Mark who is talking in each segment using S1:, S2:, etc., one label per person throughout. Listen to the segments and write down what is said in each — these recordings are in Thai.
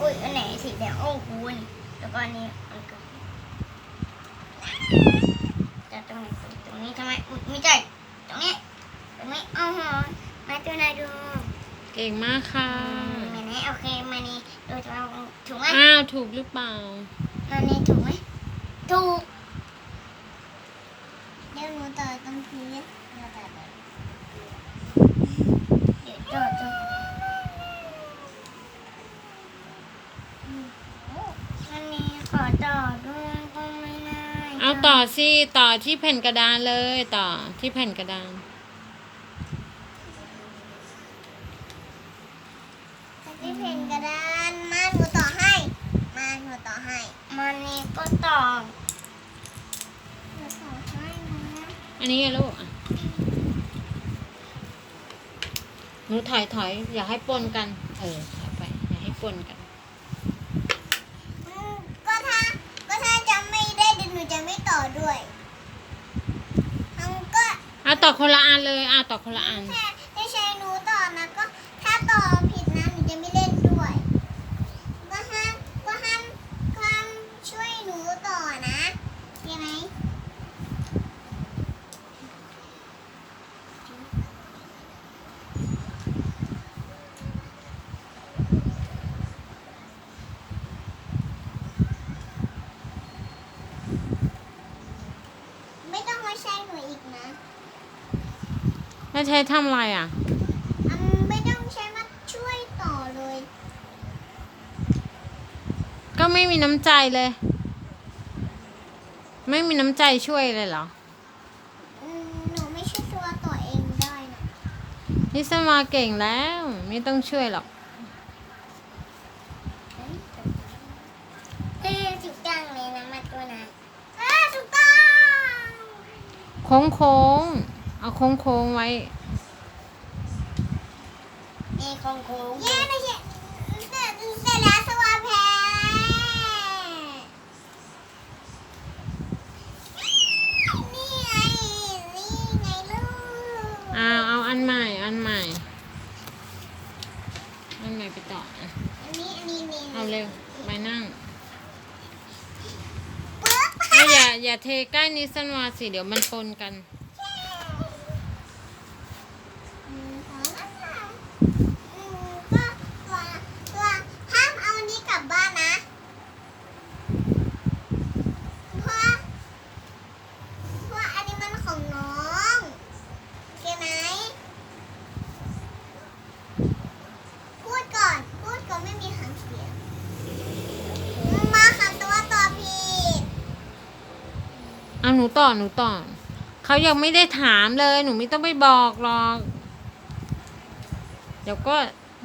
S1: สีแดงโอ้คุณแล้วก็อันนี้มันก็แต่ตรงนี้ตรงนี้ทำไมอุ๊ยไม่ใช่ตรงนี้ตรงนี้โอ้โหมาตัวไหนดู
S2: เก่งมากค่ะ
S1: มานี่โอเคมานี่ดูถูกถูกไหม
S2: อ้าวถูกหรือเปล่า
S1: มานี่ถูกไหมถูกเดี๋ยวหนูต่อตรงพื้นเดี๋ยวต่อตรง อันนี้ขอต่อด้วยก็ไม่ได้
S2: เอาต่อสิต่อที่แผ่นกระดานเลยต่อที่แผ่นกระดาน
S1: ที่เพนกระดานมาหนูต่อให้ มาหนูต่อให้มานี่ก็ต่อหนูต่อให้นะ
S2: อันนี้ไงลูกอะหนูถอยถอยอย่าให้ปนกัน เออถอยไปอย่าให้ปนกัน
S1: อืมก็ถ้าก็ถ้าจำไม่ ได้เดี๋ยวหนูจะไม่ต่อด้วยมันก็
S2: เอาต่อคนละอันเลยอะต่อคนละอัน
S1: แค่ไม่ใช่หนูต่อนะก็ถ้าต่อผิดนะหนูจะไม่เล่นด้วย ก็ห้ามก็ห้ามก็ห้ามช่วยหนูต่อนะใช่ไหม ไม่ต้องมาใช้หนูอีกนะ
S2: แล้วใช้ทำอะไรอะ
S1: อืมไม่ต้องใช้มาช่วยต่อเลย
S2: ก็ไม่มีน้ำใจเลย ไม่มีน้ำใจช่วยเลยเหรอ
S1: อืมหนูไม่ช่วยตัวต่อเองได้นะ
S2: นิสมาเก่งแล้ว ไม่ต้องช่วยหรอก
S1: เอ๊ะถูกต้องเลยนะมาตัวนะอ่าถูกต้อง
S2: โค้งโค้งๆ เอาโค้งโค้งๆไว้
S1: นี่ของครูเย้ไม่ใช่แต่แต่แล้วสวาแพ้นี่ไง นี่ไงลูก
S2: เอาเอาอันใหม่ อันใหม่ อันใหม่ไปต่ออะ
S1: อันนี้ อันนี้นี่
S2: เอาเร็ว ไปนั่ง
S1: ปึ๊บ
S2: เอาอย่าอย่าเทใกล้นิสวาสิ เดี๋ยวมันปนกัน
S1: อืมขอละค่ะอืมก็ตัวตัวห้าม เอาอันนี้กลับบ้านนะเพราะเพราะอันนี้มันของน้องใช่ไหมพูดก่อนพูดก่อนไม่มีคำเสียมาขับตัวต่อผิด
S2: หนูต่อหนูต่อเขายังไม่ได้ถามเลย หนูไม่ต้องไปบอกหรอก เดี๋ยวก็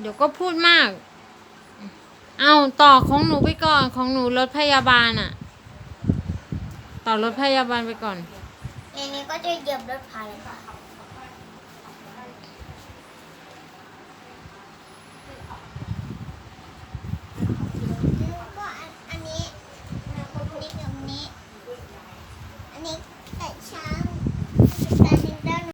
S2: เดี๋ยวก็พูดมาก เอาต่อของหนูไปก่อนของหนูรถพยาบาลอะต่อรถพยาบาลไปก่อน
S1: อย่างนี้ก็จะเหยียบรถพายก่อน